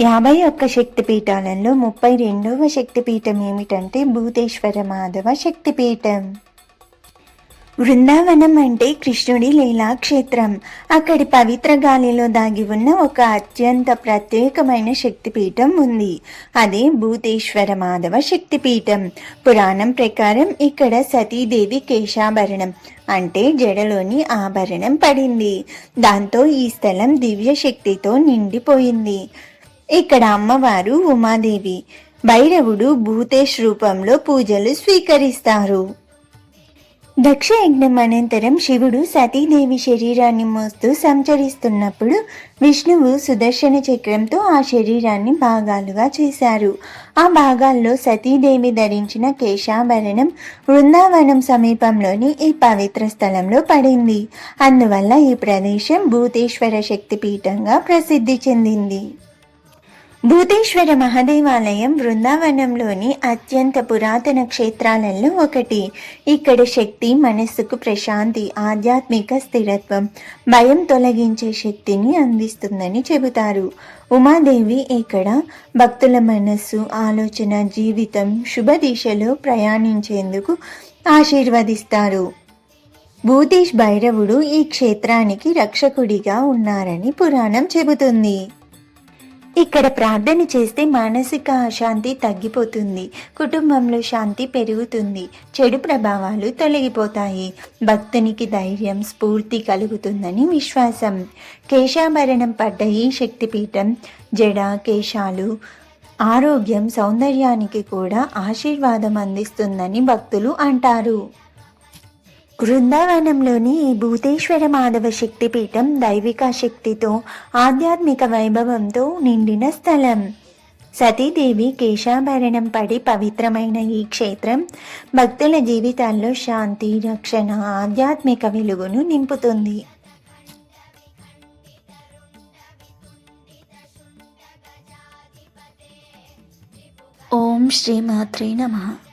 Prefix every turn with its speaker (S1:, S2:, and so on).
S1: యాభై ఒక్క శక్తిపీఠాలలో ముప్పై రెండవ శక్తిపీఠం ఏమిటంటే భూతేశ్వర మాధవ శక్తిపీఠం. బృందావనం అంటే కృష్ణుడి లీలాక్షేత్రం. అక్కడి పవిత్ర గాలిలో దాగి ఉన్న ఒక అత్యంత ప్రత్యేకమైన శక్తిపీఠం ఉంది. అదే భూతేశ్వర మాధవ శక్తిపీఠం. పురాణం ప్రకారం ఇక్కడ సతీదేవి కేశాభరణం అంటే జడలోని ఆభరణం పడింది. దాంతో ఈ స్థలం దివ్య శక్తితో నిండిపోయింది. ఇక్కడ అమ్మవారు ఉమాదేవి. భైరవుడు భూతేష్ రూపంలో పూజలు స్వీకరిస్తారు. దక్ష యజ్ఞం అనంతరం శివుడు సతీదేవి శరీరాన్ని మోస్తూ సంచరిస్తున్నప్పుడు విష్ణువు సుదర్శన చక్రంతో ఆ శరీరాన్ని భాగాలుగా చేశారు. ఆ భాగాల్లో సతీదేవి ధరించిన కేశాభరణం బృందావనం సమీపంలోని ఈ పవిత్ర స్థలంలో పడింది. అందువల్ల ఈ ప్రదేశం భూతేశ్వర శక్తిపీఠంగా ప్రసిద్ధి చెందింది. భూతేశ్వర మహాదేవాలయం బృందావనంలోని అత్యంత పురాతన క్షేత్రాలలో ఒకటి. ఇక్కడ శక్తి మనస్సుకు ప్రశాంతి ఆధ్యాత్మిక స్థిరత్వం భయం తొలగించే శక్తిని అందిస్తుందని చెబుతారు. ఉమాదేవి ఇక్కడ భక్తుల మనస్సు ఆలోచన జీవితం శుభ దిశలో ప్రయాణించేందుకు ఆశీర్వదిస్తారు. భూతేష్ భైరవుడు ఈ క్షేత్రానికి రక్షకుడిగా ఉన్నారని పురాణం చెబుతుంది. ఇక్కడ ప్రార్థన చేస్తే మానసిక అశాంతి తగ్గిపోతుంది కుటుంబంలో శాంతి పెరుగుతుంది చెడు ప్రభావాలు తొలగిపోతాయి. భక్తునికి ధైర్యం స్ఫూర్తి కలుగుతుందని విశ్వాసం. కేశాభరణం పడ్డ ఈ శక్తిపీఠం జడ కేశాలు ఆరోగ్యం సౌందర్యానికి కూడా ఆశీర్వాదం అందిస్తుందని భక్తులు అంటారు. బృందావనంలోని భూతేశ్వర మాధవ శక్తిపీఠం దైవిక శక్తితో ఆధ్యాత్మిక వైభవంతో నిండిన స్థలం. సతీదేవి కేశాభరణం పడి పవిత్రమైన ఈ క్షేత్రం భక్తుల జీవితాల్లో శాంతి రక్షణ ఆధ్యాత్మిక వెలుగును నింపుతుంది. ఓం శ్రీ మాత్రే నమః.